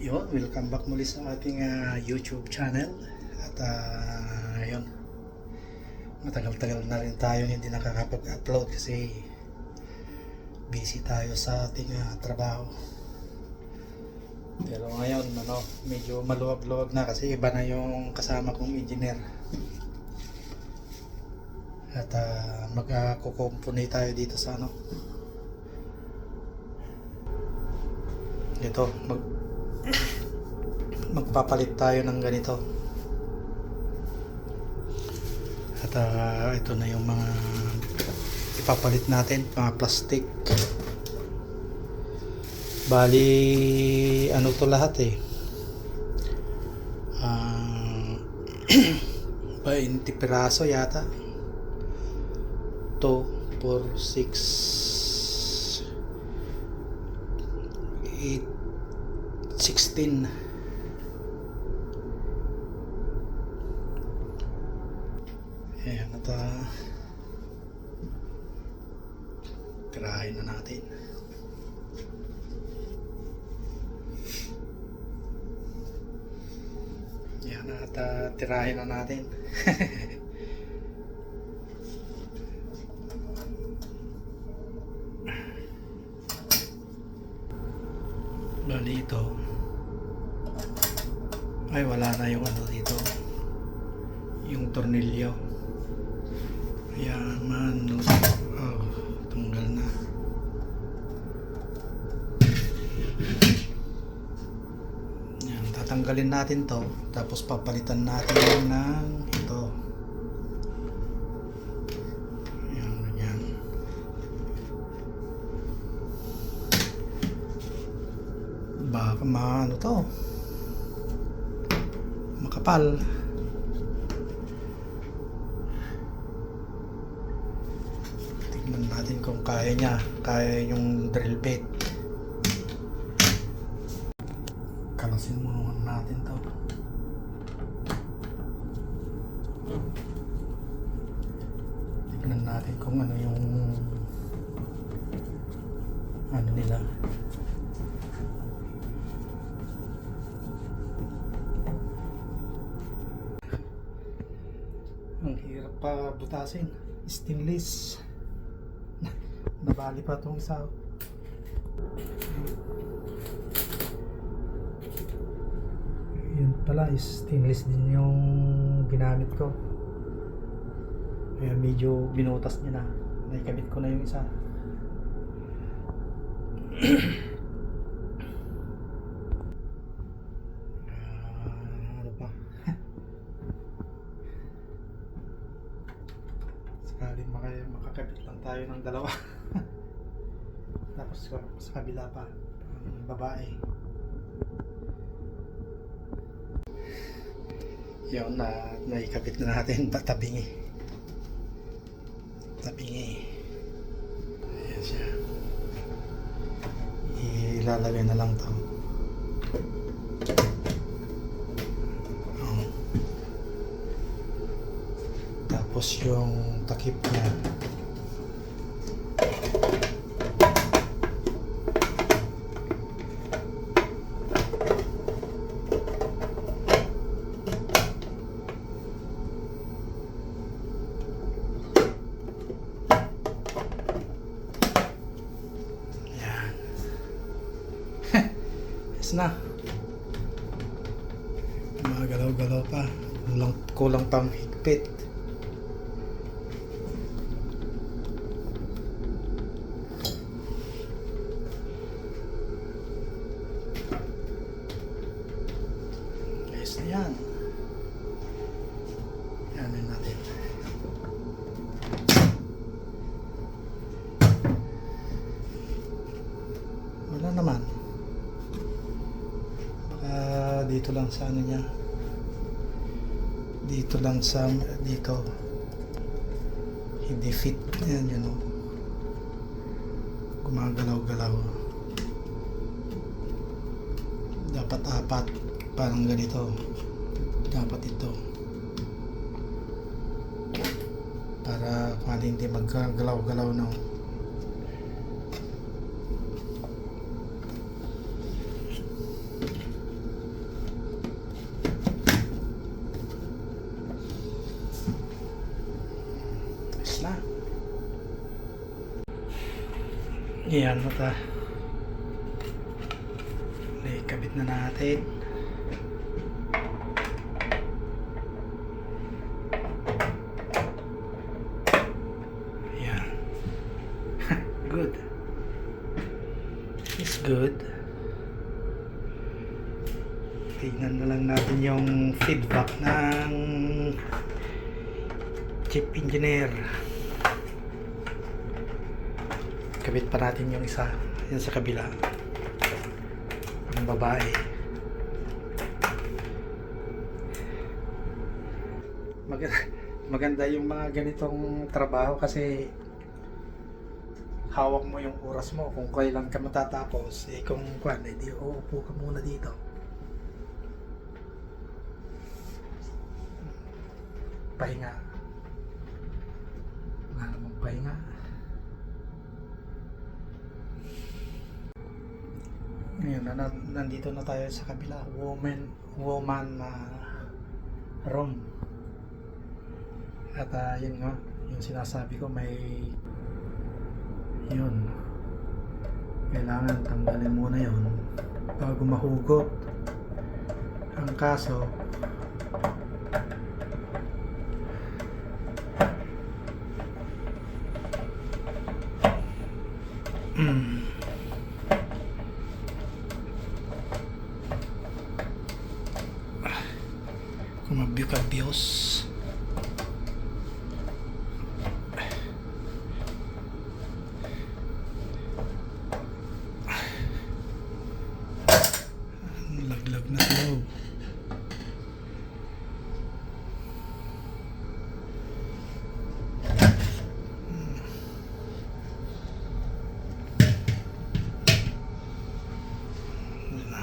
Yun, welcome back muli sa ating ah, YouTube channel. At uh, yun, matagal-tagal na rin tayo hindi nakakapag-upload kasi busy tayo sa ating ah, trabaho. Pero ngayon, ano, medyo maluwag-luwag na kasi iba na yung kasama kong engineer. At uh, mag-kukumpuni tayo dito sa ano. Ito, mag magpapalit tayo ng ganito. At ah, ito na yung mga ipapalit natin, mga plastic. Bali, ano to lahat eh. Ah, 20 piraso yata. 2, 4, 6, 8, 16. Uh, tirahin na natin. Ayan, at uh, tirahin na natin. Bali ito. Ay, wala na yung ano dito. Yung tornilyo. Tatanggalin natin to. Tapos papalitan natin ng ito. Ayan, ganyan. Baka maano to. Makapal. Tignan natin kung kaya niya. Kaya yung drill bit. Kalasin mo natin to. Tignan natin kung ano yung ano nila. Ang hirap pa butasin. Stainless. Nabali pa itong isa. Pala, stainless din yung ginamit ko. Kaya medyo binutas niya na. Naikabit ko na yung isa. Ah, ano pa? Sakaling maka makakabit tayo ng dalawa. Tapos sa kabila pa, ang babae. Yun na, naikabit na natin patabingi. Tabingi. Ayan siya. Ilalagay na lang to. Oh. Tapos yung takip niya. Higpit. Yes na yan. Yan na natin. Wala naman. Baka dito lang sa ano niya. Dito lang sa dito. Hindi fit yan, you know. Gumagalaw-galaw. Dapat apat. Parang ganito. Dapat ito. Para kung hindi magkagalaw-galaw no. Yan mo ta. kabit na natin. Yan. good. It's good. Tignan na lang natin yung feedback ng chief engineer. Kabit pa natin yung isa. Yan sa kabila. Ang babae. Maganda, maganda yung mga ganitong trabaho kasi hawak mo yung oras mo kung kailan ka matatapos eh kung kwan eh di uupo ka muna dito pahinga na, na- nandito na tayo sa kabila. Woman woman na room. At ah, yun nga yung sinasabi ko may yun. Kailangan tanggalin muna yun bago mahugot ang kaso. Mm, kumabyok-abyos Laglag na sa loob. Yun na.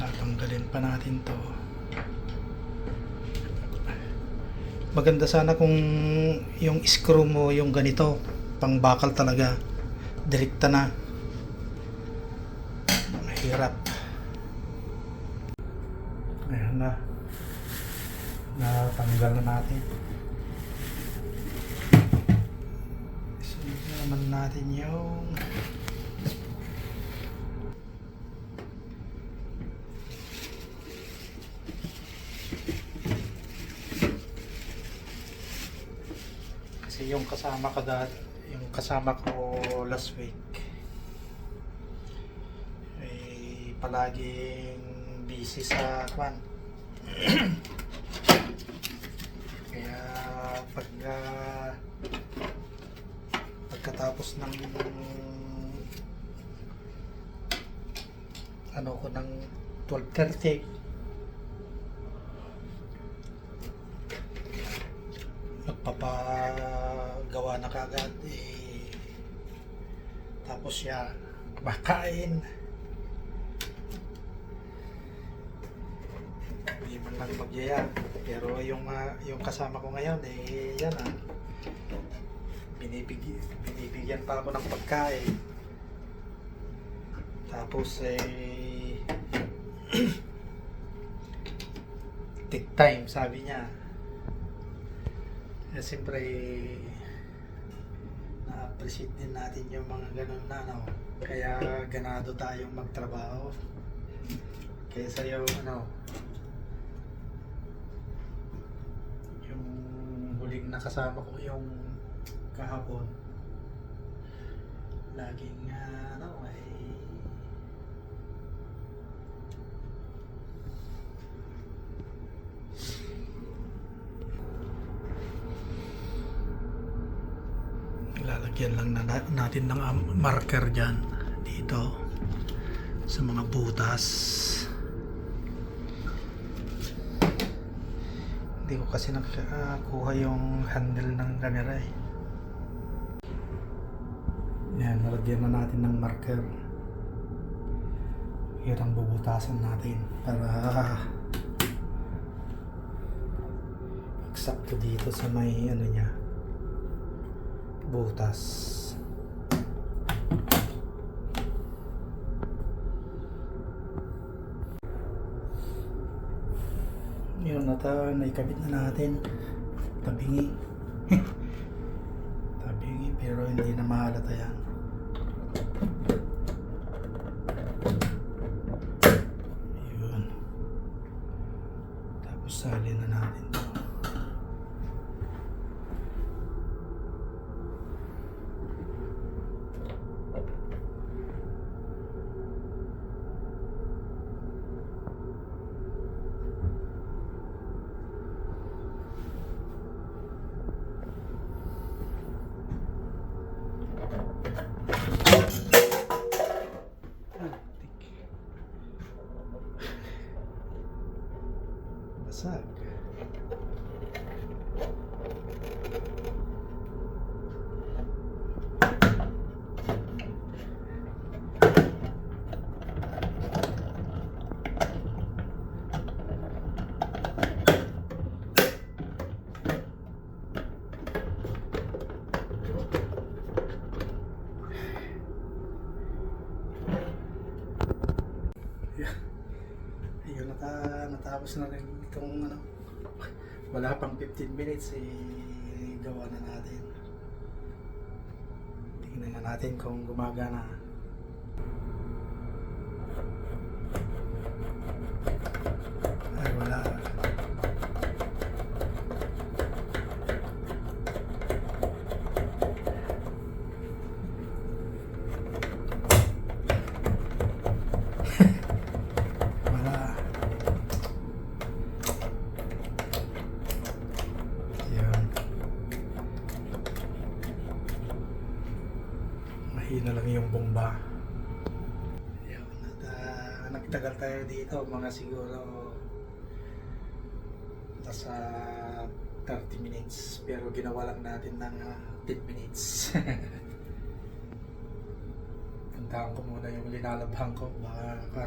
Tatanggalin pa natin to. Maganda sana kung yung screw mo yung ganito, pang bakal talaga. Direkta na mahirap ayan na natanggal na natin sunod naman natin yung kasi yung kasama ko dati yung kasama ko last week ay palaging busy sa kwan. Kaya pag ah, pagkatapos ng ano ko ng 12.30 magpapagawa na kagad eh, tapos siya kumakain. Hindi man lang magyaya pero yung ah, yung kasama ko ngayon eh yan ah. Binibigyan, binibigyan pa ako ng pagkain. Tapos eh take time sabi niya. Eh, siyempre na-appreciate din natin yung mga ganun na no? Kaya ganado tayong magtrabaho. Kaysa yung ano yung huling nakasama ko yung kahapon laging ah, ano ay lalagyan lang na- natin ng um, marker dyan. Dito. Sa mga butas. Hindi ko kasi nakakuha yung handle ng camera eh. Yan nalagyan na natin ng marker. Yan ang bubutasan natin para eksakto dito sa may ano niya butas. Yun na ta naikabit na natin. Tabingi. Tabingi pero halata yan. Yun. Tapos salin na natin to. Basag. Yeah. Ayun, nata natapos na rin itong ano. Wala pang 15 minutes eh gawa na natin. Tingnan na natin kung gumagana. Ay wala. Wala. Yan. Mahina lang yung bomba. Yan. At, ah, nagtagal tayo dito. Mga siguro nasa 30 minutes. Pero ginawa lang natin ng ah, 10 minutes. Puntahan ko muna yung linalabhan ko. Baka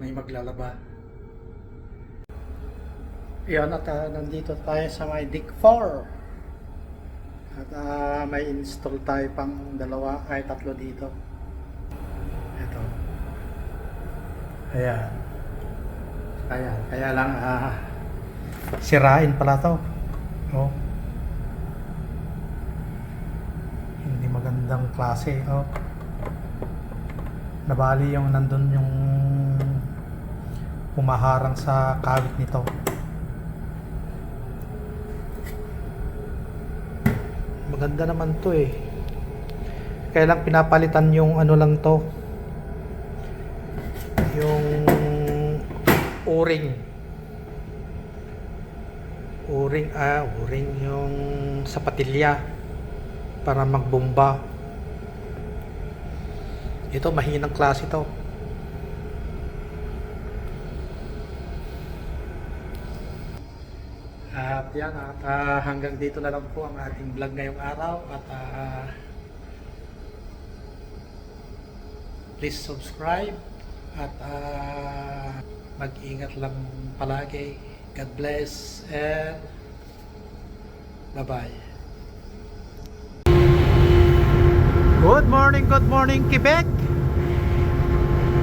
may maglalaba. Yan at ah, nandito tayo sa may Dick 4. At ah, may install tayo pang dalawa ay tatlo dito. Ito. Ayan. Ayan. Kaya lang ah, sirain pala to. Oh. Hindi magandang klase. Oh. Nabali yung nandun yung humaharang sa kawit nito. Maganda naman to eh. Kaya lang pinapalitan yung ano lang to. Yung o-ring. O-ring, ah, o-ring yung sapatilya para magbomba. Ito mahinang klase to. Yan, at ah, hanggang dito na lang po ang ating vlog ngayong araw at ah, please subscribe at ah, mag-ingat lang palagi. God bless and bye-bye. Good morning, good morning Quebec.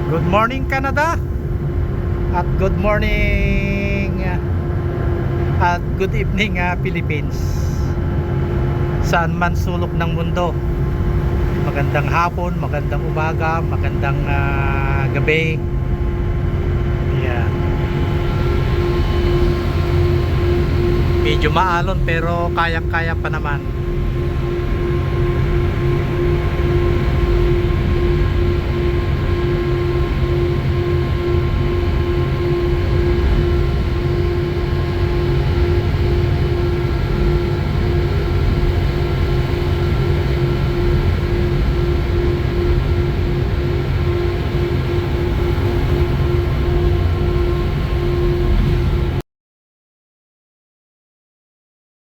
Good morning Canada. At good morning uh, at good evening uh, Philippines. Saan man sulok ng mundo. Magandang hapon, magandang umaga, magandang uh, gabi. Yeah. Medyo maalon pero kayang-kaya pa naman.